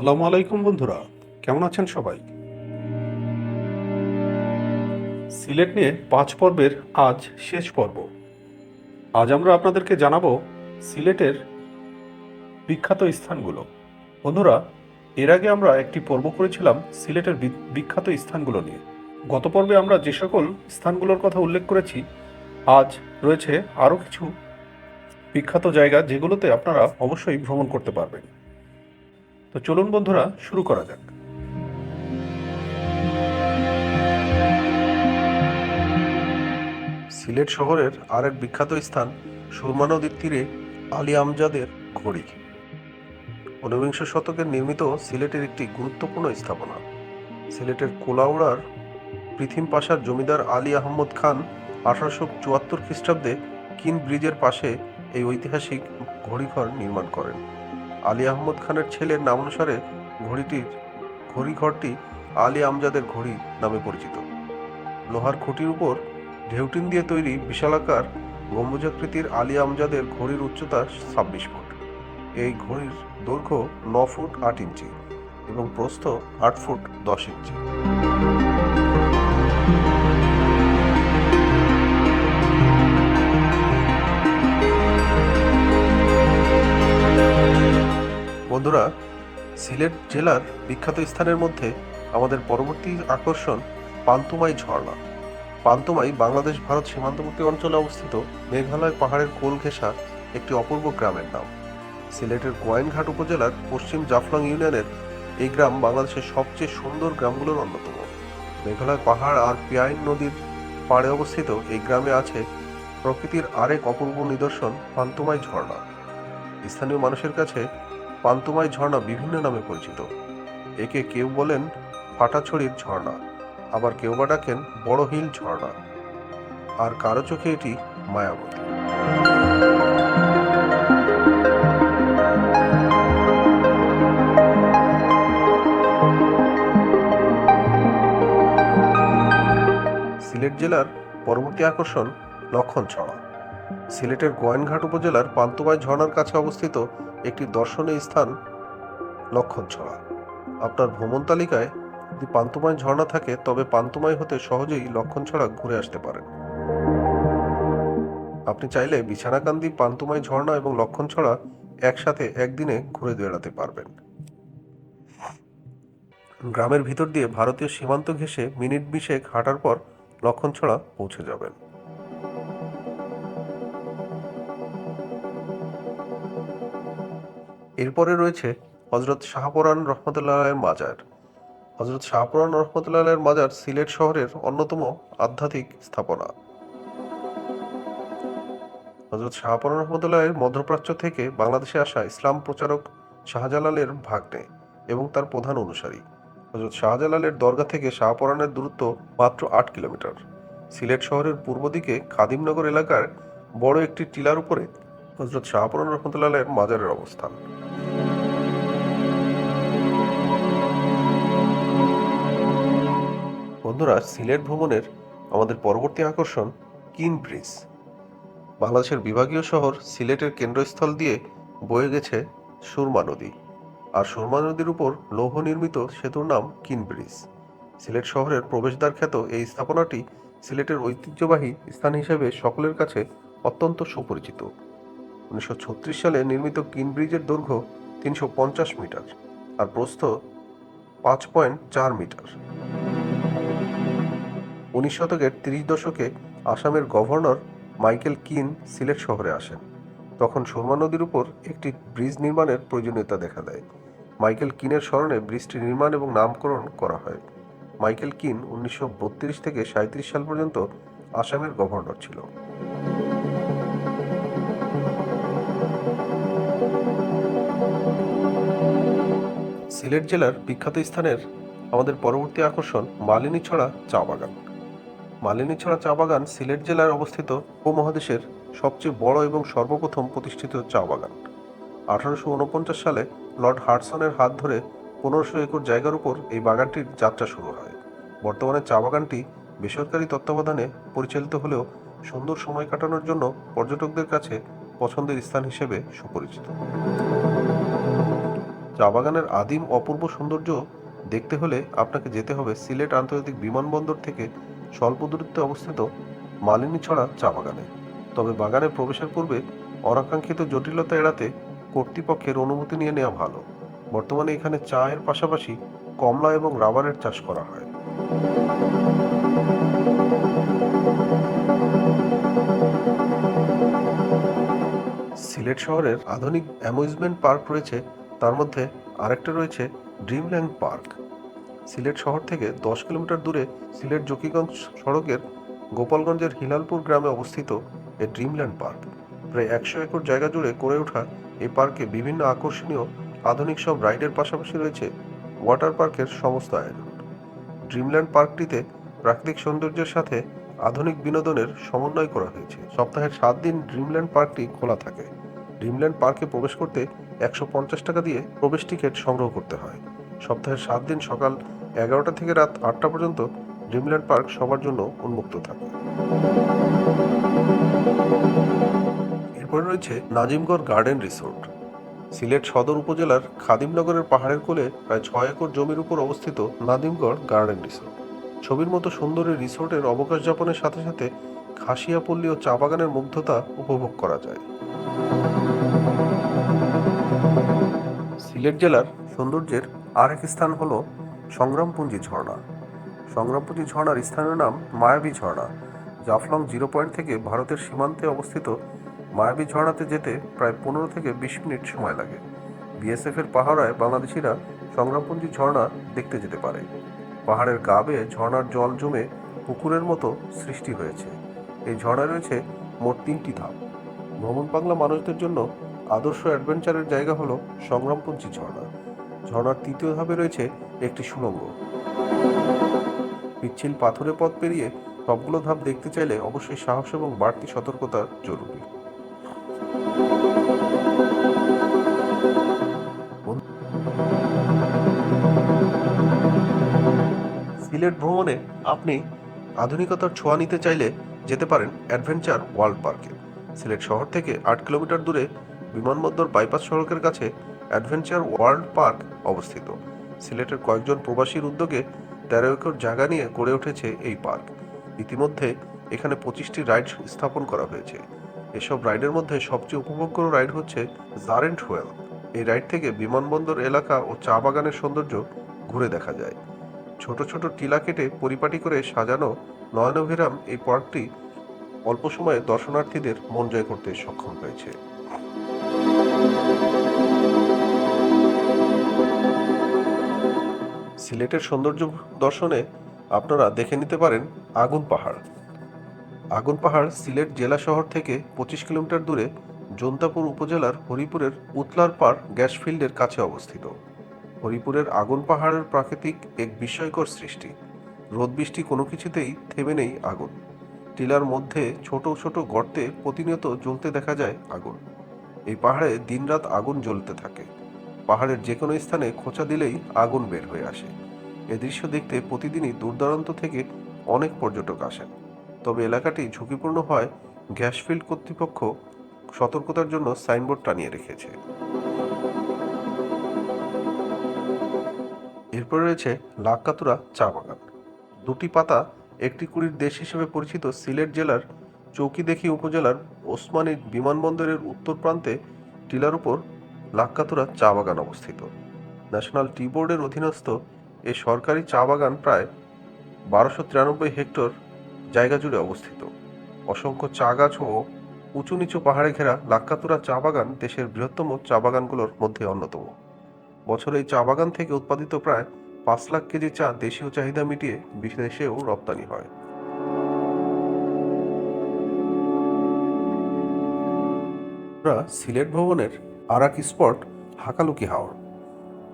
আসসালামু আলাইকুম বন্ধুরা, কেমন আছেন সবাই? সিলেট নিয়ে পাঁচ পর্বের আজ শেষ পর্ব। আজ আমরা আপনাদেরকে জানাব সিলেটের বিখ্যাত স্থানগুলো। বন্ধুরা, এর আগে আমরা একটি পর্ব করেছিলাম সিলেটের বিখ্যাত স্থানগুলো নিয়ে। গত পর্বে আমরা যে সকল স্থানগুলোর কথা উল্লেখ করেছি, আজ রয়েছে আরও কিছু বিখ্যাত জায়গা যেগুলোতে আপনারা অবশ্যই ভ্রমণ করতে পারবেন। তো চলুন বন্ধুরা, শুরু করা যাক। সিলেট শহরের আরেক বিখ্যাত স্থান সুরমা নদীর তীরে আলী আমজাদের ঘড়ি। ঊনবিংশ শতকের নির্মিত সিলেটের একটি গুরুত্বপূর্ণ স্থাপনা। সিলেটের কোলাউড়ার পৃথিম পাশার জমিদার আলী আহমদ খান আঠারোশো চুয়াত্তর খ্রিস্টাব্দে কিন ব্রিজের পাশে এই ঐতিহাসিক ঘড়িঘর নির্মাণ করেন। আলী আহমদ খানের ছেলের নামানুসারে ঘড়িটির ঘড়িঘরটি আলী আমজাদের ঘড়ি নামে পরিচিত। লোহার খুঁটির উপর ঢেউটিন দিয়ে তৈরি বিশালাকার গম্বুজাকৃতির আলী আমজাদের ঘড়ির উচ্চতা ছাব্বিশ ফুট। এই ঘড়ির দৈর্ঘ্য ন ফুট আট ইঞ্চি এবং প্রস্থ আট ফুট দশ ইঞ্চি। বন্ধুরা, সিলেট জেলার বিখ্যাত স্থানের মধ্যে আমাদের পরবর্তী আকর্ষণ পান্তুমাই ঝর্ণা। পান্তুমাই বাংলাদেশ, ভারত সীমান্তবর্তী অঞ্চলে অবস্থিত মেঘালয় পাহাড়ের কোল ঘেঁষা একটি অপূর্ব গ্রামের নাম। সিলেটের গোয়াইনঘাট উপজেলার পশ্চিম জাফলং ইউনিয়নের এই গ্রাম বাংলাদেশের সবচেয়ে সুন্দর গ্রামগুলোর অন্যতম। মেঘালয় পাহাড় আর পিয়াইন নদীর পাড়ে অবস্থিত এই গ্রামে আছে প্রকৃতির আরেক অপূর্ব নিদর্শন পান্তুমাই ঝর্ণা। স্থানীয় মানুষের কাছে পান্তুমাই ঝর্ণা বিভিন্ন নামে পরিচিত। একে কেউ বলেন ফাটাছড়ির ঝর্ণা, আবার কেউ বা ডাকেন বড় হিল ঝর্ণা। আর কারও চোখে এটি মায়াবতী। সিলেট জেলার পরবর্তী আকর্ষণ লক্ষণছড়া। সিলেটের উপজেলার পান্তুমাই ঝর্ণার কাছে অবস্থিত একটি দর্শনীয় স্থান লক্ষণছড়া। আপনার ভ্রমণ তালিকায় যদি পান্তুমাই ঝর্ণা থাকে, তবে পান্তুমাই হতে সহজেই লক্ষণছড়া ঘুরে আসতে পারেন। আপনি চাইলে বিছানাকান্দি পান্তুমাই ঝর্ণা এবং লক্ষণছড়া একসাথে একদিনে ঘুরে বেড়াতে পারবেন। গ্রামের ভিতর দিয়ে ভারতীয় সীমান্ত ঘেঁষে মিনিট বিশেক হাঁটার পর লক্ষণছড়া পৌঁছে যাবেন। এরপরে রয়েছে হজরত শাহপরান রহমতুল্লাহের মাজার। হজরত শাহপরান রহমতুল্লাহের মাজার সিলেট শহরের অন্যতম আধ্যাত্মিক স্থাপনা। হজরত শাহপরান রহমতুল্লাহের মধ্যপ্রাচ্য থেকে বাংলাদেশে আসা ইসলাম প্রচারক শাহজালালের ভাগ্নে এবং তার প্রধান অনুসারী। হজরত শাহজালালের দরগা থেকে শাহপরানের দূরত্ব মাত্র আট কিলোমিটার। সিলেট শহরের পূর্ব দিকে খাদিমনগর এলাকার বড় একটি টিলার উপরে হজরত শাহপরান রহমতুল্লাহের মাজারের অবস্থান। বন্ধুরা, সিলেট ভ্রমণের আমাদের পরবর্তী আকর্ষণ কিন ব্রিজ। বাংলাদেশের বিভাগীয় শহর সিলেটের কেন্দ্রস্থল দিয়ে বয়ে গেছে সুরমা নদী। আর সুরমা নদীর উপর লৌহ নির্মিত সেতুর নাম কিন ব্রিজ। সিলেট শহরের প্রবেশদ্বার খ্যাত এই স্থাপনাটি সিলেটের ঐতিহ্যবাহী স্থান হিসেবে সকলের কাছে অত্যন্ত সুপরিচিত। উনিশশো ছত্রিশ সালে নির্মিত কিন ব্রিজের দৈর্ঘ্য তিনশো পঞ্চাশ মিটার আর প্রস্থ পাঁচ পয়েন্ট চার মিটার। উনিশ শতকের তিরিশ দশকে আসামের গভর্নর মাইকেল কিন সিলেট শহরে আসেন। তখন সুরমা নদীর উপর একটি ব্রিজ নির্মাণের প্রয়োজনীয়তা দেখা দেয়। মাইকেল কিনের স্মরণে ব্রিজটি নির্মাণ এবং নামকরণ করা হয়। মাইকেল কিন উনিশশো বত্রিশ থেকে সাঁত্রিশ সাল পর্যন্ত আসামের গভর্নর ছিল। সিলেট জেলার বিখ্যাত স্থানের আমাদের পরবর্তী আকর্ষণ মালিনী ছড়া চা বাগান। মালিনীছড়া চা বাগান সিলেট জেলায় অবস্থিত উপমহাদেশের সবচেয়ে বড় এবং সর্বপ্রথম প্রতিষ্ঠিত চা বাগান। আঠারোশো উনপঞ্চাশ সালে লর্ড হার্টসনের হাত ধরে পনেরোশো একর জায়গার উপর এই বাগানটির যাত্রা শুরু হয়। বর্তমানে চা বাগানটি বেসরকারি তত্ত্বাবধানে পরিচালিত হলেও সুন্দর সময় কাটানোর জন্য পর্যটকদের কাছে পছন্দের স্থান হিসেবে সুপরিচিত। চা বাগানের আদিম অপূর্ব সৌন্দর্য দেখতে হলে আপনাকে যেতে হবে সিলেট আন্তর্জাতিক বিমানবন্দর থেকে স্বল্প দূরত্বে অবস্থিত মালিনী ছড়া চা বাগানে। তবে বাগানে প্রবেশের পূর্বে অনাকাঙ্ক্ষিত জটিলতা এড়াতে কর্তৃপক্ষের অনুমতি নিয়ে নেওয়া ভালো। বর্তমানে এখানে চায়ের পাশাপাশি কমলা এবং রাবারের চাষ করা হয়। সিলেট শহরের আধুনিক অ্যামিউজমেন্ট পার্ক রয়েছে। তার মধ্যে আরেকটা রয়েছে ড্রিমল্যান্ড পার্ক। সিলেট শহর থেকে দশ কিলোমিটার দূরে সিলেট জকিগঞ্জ সড়কের গোপালগঞ্জের হিলালপুর গ্রামে অবস্থিত এ ড্রিমল্যান্ড পার্ক। প্রায় একশো একর জায়গা জুড়ে গড়ে ওঠা এই পার্কে বিভিন্ন আকর্ষণীয় আধুনিক সব রাইডের পাশাপাশি রয়েছে ওয়াটার পার্কের সমস্ত আয়োজন। ড্রিমল্যান্ড পার্কটিতে প্রাকৃতিক সৌন্দর্যের সাথে আধুনিক বিনোদনের সমন্বয় করা হয়েছে। সপ্তাহের সাত দিন ড্রিমল্যান্ড পার্কটি খোলা থাকে। ড্রিমল্যান্ড পার্কে প্রবেশ করতে একশো পঞ্চাশ টাকা দিয়ে প্রবেশ টিকিট সংগ্রহ করতে হয়। সপ্তাহের সাত দিন সকাল এগারোটা থেকে রাত আটটা পর্যন্ত ড্রিমল্যান্ড পার্ক সবার জন্য উন্মুক্ত থাকে। এরপরে রয়েছে নাজিমগড় গার্ডেন রিসোর্ট। সিলেট সদর উপজেলার খাদিমনগরের পাহাড়ের কোলে প্রায় ছয় একর জমির উপর অবস্থিত নাদিমগড় গার্ডেন রিসোর্ট। ছবির মতো সুন্দর রিসোর্টের অবকাশ যাপনের সাথে সাথে খাসিয়াপল্লী ও চা বাগানের মুগ্ধতা উপভোগ করা যায়। সিলেট জেলার সৌন্দর্যের আরেক স্থান হলো সংগ্রামপুঞ্জি ঝর্ণা। সংগ্রামপুঞ্জি ঝর্ণার স্থানীয় নাম মায়াবী ঝর্ণা জাফলং জিরো পয়েন্ট থেকে ভারতের সীমান্তে অবস্থিত মায়াবী ঝর্ণাতে যেতে প্রায় পনেরো থেকে বিশ মিনিট সময় লাগে। বিএসএফ এর পাহারায় বাংলাদেশিরা সংগ্রামপুঞ্জি ঝর্ণা দেখতে যেতে পারে। পাহাড়ের গা বেয়ে ঝর্ণার জল জমে পুকুরের মতো সৃষ্টি হয়েছে। এই ঝর্ণায় রয়েছে মোট তিনটি ধাপ। ভ্রমণ পাগলা মানুষদের জন্য আদর্শ অ্যাডভেঞ্চারের জায়গা হলো সংগ্রামপুঞ্জি ঝর্ণা। ঝর্ণার তৃতীয় ধাপে রয়েছে একটি সুড়ঙ্গ। পিচ্ছিল পাথুরে পথ পেরিয়ে সবগুলো ধাপ দেখতে চাইলে অবশ্যই সাহস এবং বাড়তি সতর্কতা জরুরি। সিলেট ভ্রমণে আপনি আধুনিকতার ছোঁয়া নিতে চাইলে যেতে পারেন অ্যাডভেঞ্চার ওয়ার্ল্ড পার্কে। সিলেট শহর থেকে আট কিলোমিটার দূরে বিমানবন্দর বাইপাস সড়কের কাছে অ্যাডভেঞ্চার ওয়ার্ল্ড পার্ক অবস্থিত। সিলেটের কয়েকজন প্রবাসীর উদ্যোগে তেরো একর জায়গা নিয়ে গড়ে উঠেছে এই পার্ক। ইতিমধ্যে এখানে পঁচিশটি রাইড স্থাপন করা হয়েছে। এসব রাইডের মধ্যে সবচেয়ে উপভোগ্য রাইড হচ্ছে জারেন্ট হোয়েল। এই রাইড থেকে বিমানবন্দর এলাকা ও চা বাগানের সৌন্দর্য ঘুরে দেখা যায়। ছোট ছোট টিলা কেটে পরিপাটি করে সাজানো নয়নভিরাম এই পার্কটি অল্প সময়ে দর্শনার্থীদের মন জয় করতে সক্ষম হয়েছে। সিলেটের সৌন্দর্য দর্শনে আপনারা দেখে নিতে পারেন আগুন পাহাড়। আগুন পাহাড় সিলেট জেলা শহর থেকে পঁচিশ কিলোমিটার দূরে জন্তাপুর উপজেলার হরিপুরের উতলার পাড় গ্যাস ফিল্ডের কাছে অবস্থিত। হরিপুরের আগুন পাহাড়ের প্রাকৃতিক এক বিস্ময়কর সৃষ্টি। রোদ বৃষ্টি কোনো কিছুতেই থেমে নেই আগুন। টিলার মধ্যে ছোট ছোট গর্তে প্রতিনিয়ত জ্বলতে দেখা যায় আগুন। এই পাহাড়ে দিনরাত আগুন জ্বলতে থাকে। পাহাড়ের যে কোনো স্থানে খোঁচা দিলেই আগুন বের হয়ে আসে। এ দৃশ্য দেখতে প্রতিদিনই দূরদূরান্ত থেকে অনেক পর্যটক আসেন। তবে এলাকাটি ঝুঁকিপূর্ণ হয় গ্যাস ফিল্ড কর্তৃপক্ষ সতর্কতার জন্য সাইনবোর্ড টানিয়ে রেখেছে। এরপরে রয়েছে লাক্কাতুরা চা বাগান। দুটি পাতা একটি কুড়ির দেশ হিসেবে পরিচিত সিলেট জেলার চৌকিদেখি উপজেলার ওসমানী বিমানবন্দরের উত্তর প্রান্তে টিলার উপর লাক্কাতুরা চা বাগান অবস্থিত। ন্যাশনাল টি বোর্ডের অধীনস্থ এই সরকারি চা বাগান প্রায় বারোশো তিরানব্বই হেক্টর জায়গা জুড়ে অবস্থিত। অসংখ্য চা গাছ ও উঁচু নিচু পাহাড়ে ঘেরা লাক্কাতুরা চা বাগান দেশের বৃহত্তম চা বাগানগুলোর মধ্যে অন্যতম। বছরে এই চা বাগান থেকে উৎপাদিত প্রায় পাঁচ লাখ কেজি চা দেশীয় চাহিদা মিটিয়ে বিদেশেও রপ্তানি হয়। সিলেট ভবনের আর এক স্পট, হাকালুকি হাওর।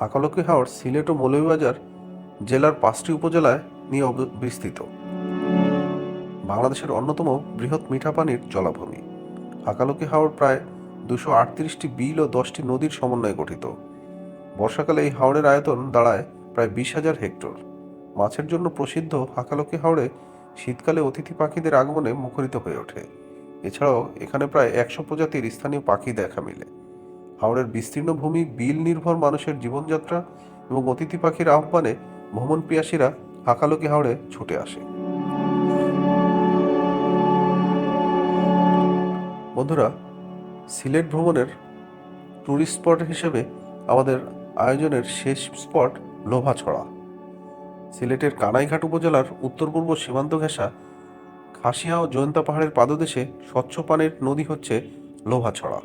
হাকালুকি হাওর সিলেট ও মৌলভীবাজার জেলার পাঁচটি উপজেলায় নিয়ে বিস্তৃত। বাংলাদেশের অন্যতম বৃহৎ মিঠা পানির জলাভূমি। হাকালুকি হাওর প্রায় দুশো আটত্রিশটি বিল ও দশটি নদীর সমন্বয়ে গঠিত। বর্ষাকালে এই হাওড়ের আয়তন দাঁড়ায় প্রায় বিশ হাজার হেক্টর। মাছের জন্য প্রসিদ্ধ হাকালকি হাওড়ে শীতকালে অতিথি পাখিদের আগমনে মুখরিত হয়ে ওঠে। এছাড়াও এখানে প্রায় একশো প্রজাতির স্থানীয় পাখি দেখা মিলে। হাওড়ের বিস্তীর্ণ ভূমি বিল নির্ভর মানুষের জীবনযাত্রা এবং অতিথি পাখির আহ্বানে ভ্রমণ পিয়াসীরা হাকালুকি হাওড়ে ছুটে আসে। বন্ধুরা, সিলেট ভ্রমণের ট্যুরিস্ট স্পট হিসেবে আমাদের আয়োজনের শেষ স্পট লোভাছড়া। সিলেটের কানাইঘাট উপজেলার উত্তর পূর্ব সীমান্ত ঘেঁষা খাসিয়া ও জয়ন্তা পাহাড়ের পাদদেশে স্বচ্ছ পানির নদী হচ্ছে লোভাছড়া।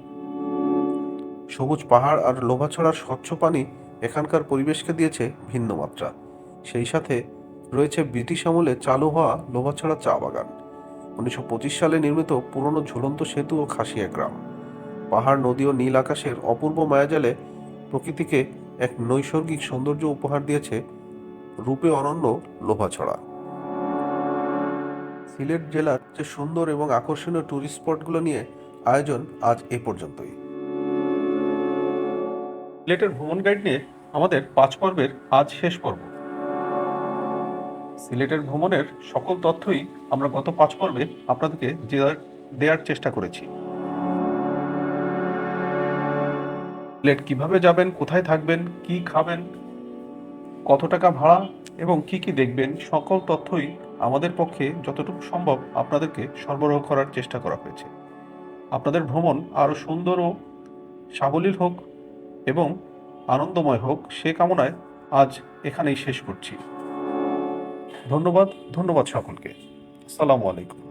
সবুজ পাহাড় আর লোভাছড়ার স্বচ্ছ পানি এখানকার পরিবেশকে দিয়েছে ভিন্ন মাত্রা। সেই সাথে রয়েছে ব্রিটিশ আমলে চালু হওয়া লোভাছড়া চা বাগান। উনিশশো পঁচিশ সালে নির্মিত পুরনো ঝুলন্ত সেতু ও খাসিয়া গ্রাম। পাহাড়, নদী ও নীল আকাশের অপূর্ব মায়াজালে প্রকৃতিকে এক নৈসর্গিক সৌন্দর্য উপহার দিয়েছে রূপে অনন্য লোভাছড়া সিলেট জেলার যে সুন্দর এবং আকর্ষণীয় ট্যুরিস্ট স্পটগুলো নিয়ে আয়োজন আজ এ পর্যন্তই। সিলেটের ভ্রমণ গাইড নিয়ে আমাদের পাঁচ পর্বের আজ শেষ পর্ব। সিলেটের ভ্রমণের সকল তথ্যই আমরা গত পাঁচ পর্বে আপনাদেরকে দেওয়ার চেষ্টা করেছি। সিলেট কীভাবে যাবেন, কোথায় থাকবেন, কি খাবেন, কত টাকা ভাড়া এবং কি কি দেখবেন, সকল তথ্যই আমাদের পক্ষে যতটুকু সম্ভব আপনাদেরকে সরবরাহ করার চেষ্টা করা হয়েছে। আপনাদের ভ্রমণ আরও সুন্দর ও সাবলীল হোক এবং আনন্দময় হোক সে কামনায় আজ এখানেই শেষ করছি। ধন্যবাদ ধন্যবাদ সকলকে। সালামু আলাইকুম।